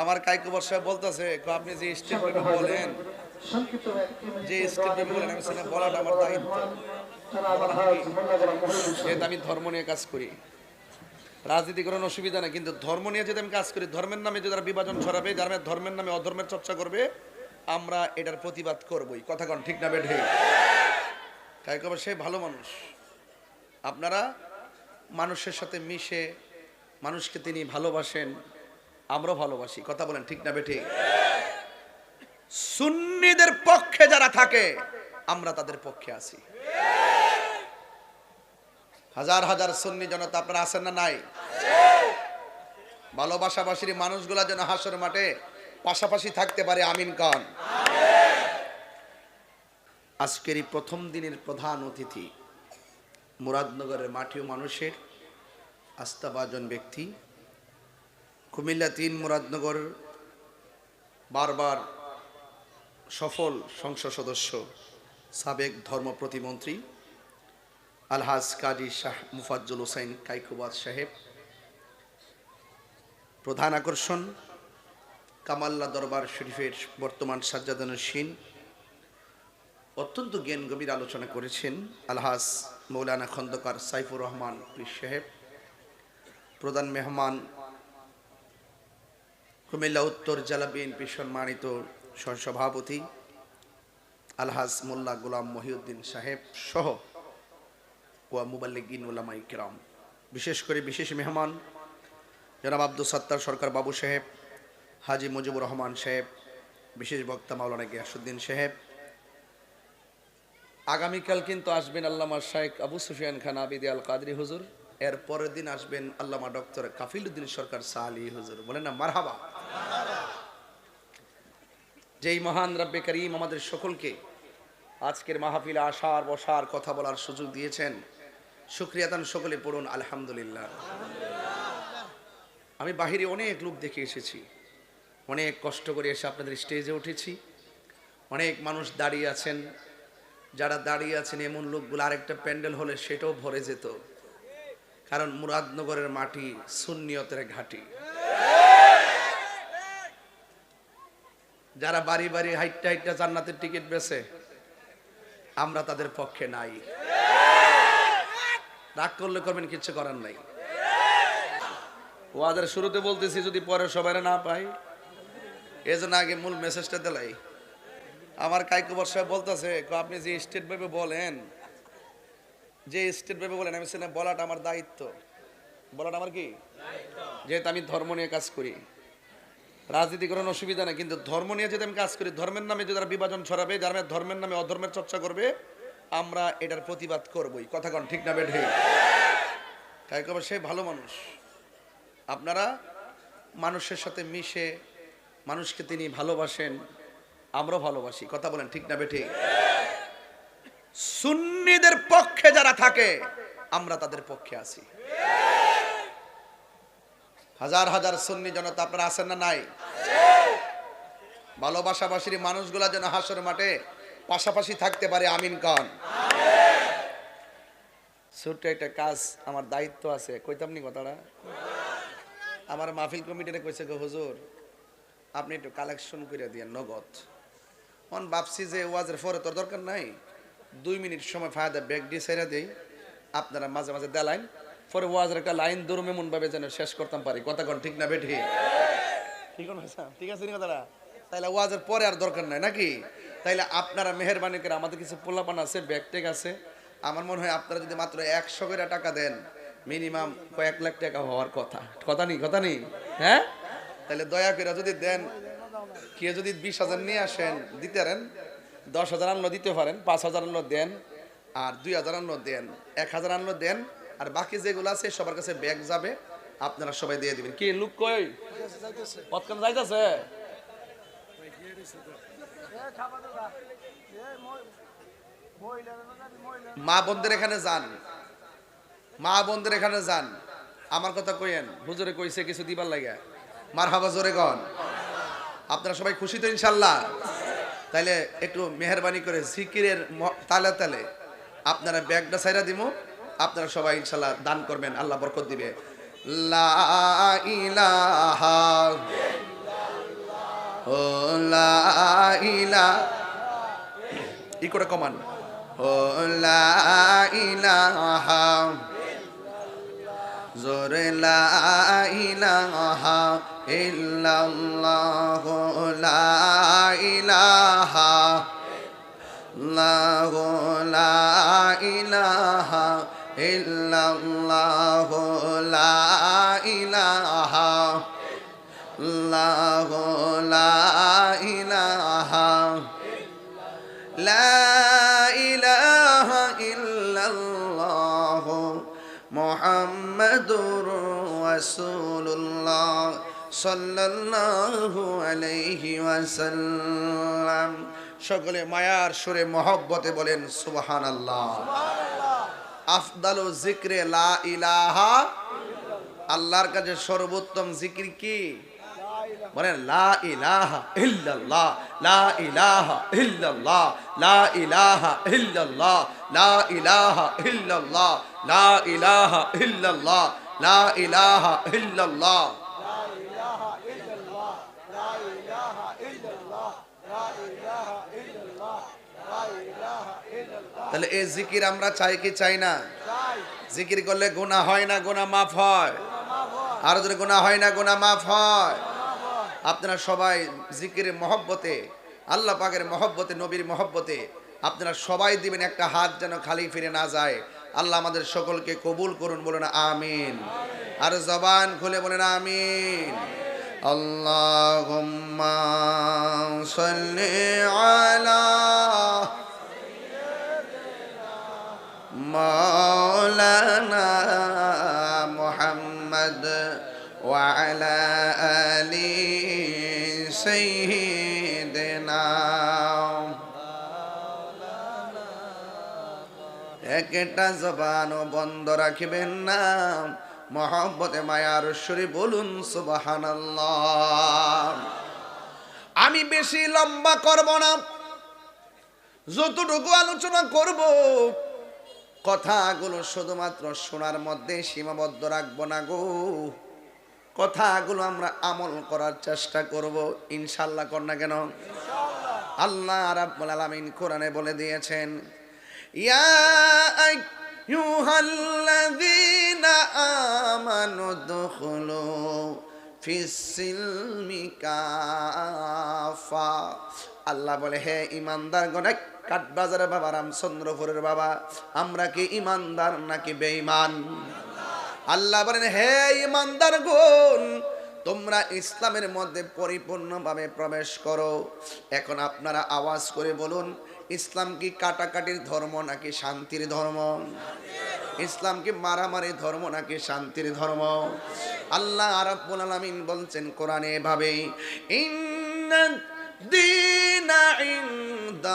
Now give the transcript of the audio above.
আমার কাইকু বর্ষা বলতেছে আপনি যে স্টেপ বলেন, যে স্টেপে বলেন, আমি সেটা বলাটা আমার দায়িত্ব। যেহেতু আমি ধর্ম নিয়ে কাজ করি। রাজনীতি করার অসুবিধা নেই, কিন্তু ধর্ম নিয়ে যদি আমি কাজ করি, ধর্মের নামে যদি তারা বিভাজন ছড়াবে ধর্মের ধর্মের নামে অধর্মের চর্চা করবে, আমরা এটার প্রতিবাদ করবই। কথা কন, ঠিক না বেঠে তাই কবে সে ভালো মানুষ। আপনারা মানুষের সাথে মিশে, মানুষকে তিনি ভালোবাসেন আমরাও ভালোবাসি। কথা বলেন, ঠিক না বেঠে সুন্নিদের পক্ষে যারা থাকে, আমরা তাদের পক্ষে আছি। হাজার হাজার সুন্নি জনতা আপনারা আছেন না নাই? ভালোবাসাবাসীর মানুষগুলা যেন হাসর মাঠে পাশাপাশি থাকতে পারে, আমিন খান আজকের প্রথম দিনের প্রধান অতিথি মুরাদনগরের মাটিও মানুষের আস্থাভাজন ব্যক্তি কুমিল্লা তিন মুরাদনগর বারবার সফল সংসদ সদস্য, সাবেক ধর্ম প্রতিমন্ত্রী, আলহাজ কাজী শাহ মুফাজ্জল হোসেন কাইকুবাদ সাহেব, প্রধান আকর্ষণ কামাল্লা দরবার শরীফের বর্তমান সাজ্জাদানুর সিন অত্যন্ত জ্ঞান গভীর আলোচনা করেছেন আলহাজ মৌলানা খন্দকার সাইফুর রহমান পীর সাহেব, প্রধান মেহমান কুমিল্লা উত্তর জেলা বিএনপি সম্মানিত সহসভাপতি আলহাজ মোল্লা গোলাম মহিউদ্দিন সাহেব সহ ওয়া মুবাল্লিগিন উলামাই কিরাম। বিশেষ করে বিশেষ মেহমান জনাব আব্দুল সত্তার সরকার বাবু সাহেব, হাজি মুজিবুর রহমান সাহেব, বিশেষ বক্তা মাওলানা গিয়াসুদ্দিন সাহেব। আগামীকাল কিন্তু আসবেন আল্লামা শাহেখ আবু সুফিয়ান খান আবিদি আল কাদরি হুজুর। এর পরের দিন আসবেন আল্লামা ডক্টর কাফিলুদ্দিন সরকার সালি হুজুর। বলেন না, মারহাবা। যেই মহান রব্বে করিম আমাদের সকলকে আজকের মাহফিলে আসার বসার কথা বলার সুযোগ দিয়েছেন। সুক্রিয়াতান সকলে পড়ুন, আলহামদুলিল্লাহ। আমি বাহিরে অনেক লোক দেখে এসেছি। অনেক কষ্ট করে এসে আপনাদের স্টেজে উঠেছি। অনেক মানুষ দাঁড়িয়ে আছেন। যারা দাঁড়িয়ে আছেন, এমন লোকগুলো আরেকটা প্যান্ডেল হলে সেটাও ভরে যেত। কারণ মুরাদনগরের মাটি সুন্নিয়তের ঘাটি। যারা বাড়ি বাড়ি হাইটটা হাইটটা জান্নাতের টিকিট বেছে আমরা তাদের পক্ষে নাই। রাগ করলে করবেন, কিচ্ছু করার নাই। ওয়াদের শুরুতে বলতেছি, যদি পরে সবাই না পাই, এজন্য আগে মূল মেসেজটা দিলাই। আমার কাইকু বর্ষা বলতেছে আপনি যে স্টেট ভেবে বলেন, যে স্টেট ভাবে বলেন, আমি সেটা বলাটা আমার দায়িত্ব। বলাটা আমার কি? যেহেতু আমি ধর্ম নিয়ে কাজ করি। রাজনীতি করার অসুবিধা নেই, কিন্তু ধর্ম নিয়ে যদি আমি কাজ করি, ধর্মের নামে যদি তারা বিভাজন ছড়াবে যারা ধর্মের নামে অধর্মের চর্চা করবে, আমরা এটার প্রতিবাদ করবই। কথা কন, ঠিক না বেঠে তাই কবে সে ভালো মানুষ? আপনারা মানুষের সাথে মিশে, মানুষকে তিনি ভালোবাসেন, আমরাও ভালোবাসি। কথা বলেন, ঠিক না বেঠে সুন্নিদের পক্ষে যারা থাকে, আমরা তাদের পক্ষে আছি। হাজার হাজার সুন্নি জনতা আপনারা আছেন না নাই? ভালোবাসাবাসীর মানুষগুলা যেন হাসর মাঠে পাশাপাশি থাকতে পারে, আমিন খান ছোট্ট একটা কাজ আমার দায়িত্ব আছে। কইতাম নি কথাটা? আমার মাহফিল কমিটিতে কইছে গো, হুজুর, আপনি একটু কালেকশন করে দিয়ে নগদ। অন ভাবছি যে ওয়াজের পরে তোর দরকার নাই? দুই মিনিট সময় ফায়দা ব্যাগ দিয়ে সেরে দেই। আপনারা মাঝে মাঝে দেলাইন। পরে ওয়াজের একটা লাইন দূরমে মন ভাবে যেন শেষ করতাম পারি। কথা কোন ঠিক না বেঠি? ঠিক ঠিক আছে নি কথাটা? তাইলে ওয়াজের পরে আর দরকার নাই নাকি? তাইলে আপনারা মেহরবানি করে আমাদের কিছু পোলাপান আছে ব্যাগ টেক আছে? আমার মনে হয় আপনারা যদি মাত্র একশো করে টাকা দেন মিনিমাম কয়েক লাখ টাকা হওয়ার কথা। কথা নেই কথা নেই হ্যাঁ? তাহলে দয়া করে যদি দেন কে যদি বিশ হাজার নিয়ে আসেন দিতে পারেন। দশ হাজার আনলো দিতে পারেন পাঁচ হাজার আনলো দেন আর দুই হাজার আনলো দেন এক হাজার আনলো দেন আর বাকি যেগুলো আছে সবার কাছে ব্যাগ যাবে। আপনারা সবাই দিয়ে দিবেন। কি লুক কই? যাইতেছে? মা বোনদের এখানে যান। মা বোনদের এখানে যান। আমার কথা কইেন হুজুরে কইছে কিছু দিবার লাগে। মার হাবা জোরে গন আপনারা সবাই খুশি তো ইনশাল্লাহ? তাইলে একটু মেহরবানি করে জিকিরের তালে তালে আপনারা ব্যাগটা সাইরা দিব আপনারা সবাই ইনশাল্লাহ দান করবেন, আল্লাহ বরকত দিবে। লা ও লা ইলা, ই করে কমান। ও লা ইলাহা, জোরে লা ইলাহা লা লা ইলাহা ইল্লাল্লাহ লা ইলাহা ইল্লাল্লাহ লা ইলাহা লা ইলাহা ইল্লাল্লাহ মোহাম্মদুর রাসূলুল্লাহ সাল্লাল্লাহু আলাইহি ওয়াসাল্লাম। সকলে মায়ার সুরে মহব্বতে বলেন, সুবহানাল্লাহ। আফদালু জিক্রে লা ইলাহা আল্লাহর কাছে সর্বোত্তম জিক্রি কি? বলেন, লা ইলাহা ইল্লাল্লাহ, লা ইলাহা ইল্লাল্লাহ, লা ইলাহা ইল্লাল্লাহ, লা ইলাহা ইল্লাল্লাহ, লা ইলাহা ইল্লাল্লাহ, লা ইলাহা ইল্লাল্লাহ। তাহলে এই জিকির আমরা চাই কি চাই না? জিকির করলে গুনাহ হয় না, গুনাহ মাফ হয়। আর যদি গুনাহ হয় না, গুনাহ মাফ হয়। আপনারা সবাই জিকিরের মহব্বতে, আল্লাহ পাকের মহব্বতে, নবীর মহব্বতে, আপনারা সবাই দিবেন একটা হাত যেন খালি ফিরে না যায়। আল্লাহ আমাদের সকলকে কবুল করুন, বলুন আমিন। আর জবান খুলে বলেন আমিন। আল্লাহুম্মা مولانا محمد وعلى آل سيدنا একটা জবানও বন্ধ রাখিবেন না মহব্বতে মায়ার সুরে বলুন সুবহানাল্লাহ আমি বেশি লম্বা করব না যতটুকু আলোচনা করব কথাগুলো শুধুমাত্র শোনার মধ্যে সীমাবদ্ধ রাখব না গো। কথাগুলো আমরা আমল করার চেষ্টা করব, ইনশাল্লাহ কর না কেন? আল্লাহ রাব্বুল আলামিন কোরআনে বলে দিয়েছেন, ইয়া আইয়ুহাল্লাযীনা আমানু দুখুলু ফিস-সিলমি কাফা। আল্লাহ বলে, হে ইমানদার গণেক কাঠবাজারের বাবা, রামচন্দ্রপুরের বাবা, আমরা কি ইমানদার নাকি বেঈমান? আল্লাহ বলেন, হে ইমানদার গুণ, তোমরা ইসলামের মধ্যে পরিপূর্ণভাবে প্রবেশ করো। এখন আপনারা আওয়াজ করে বলুন, ইসলাম কি কাটাকাটির ধর্ম নাকি শান্তির ধর্ম? ইসলাম কি মারামারি ধর্ম নাকি শান্তির ধর্ম? আল্লাহ রাব্বুল আলামিন বলছেন কোরআনে এভাবে ইন্না দিনা عند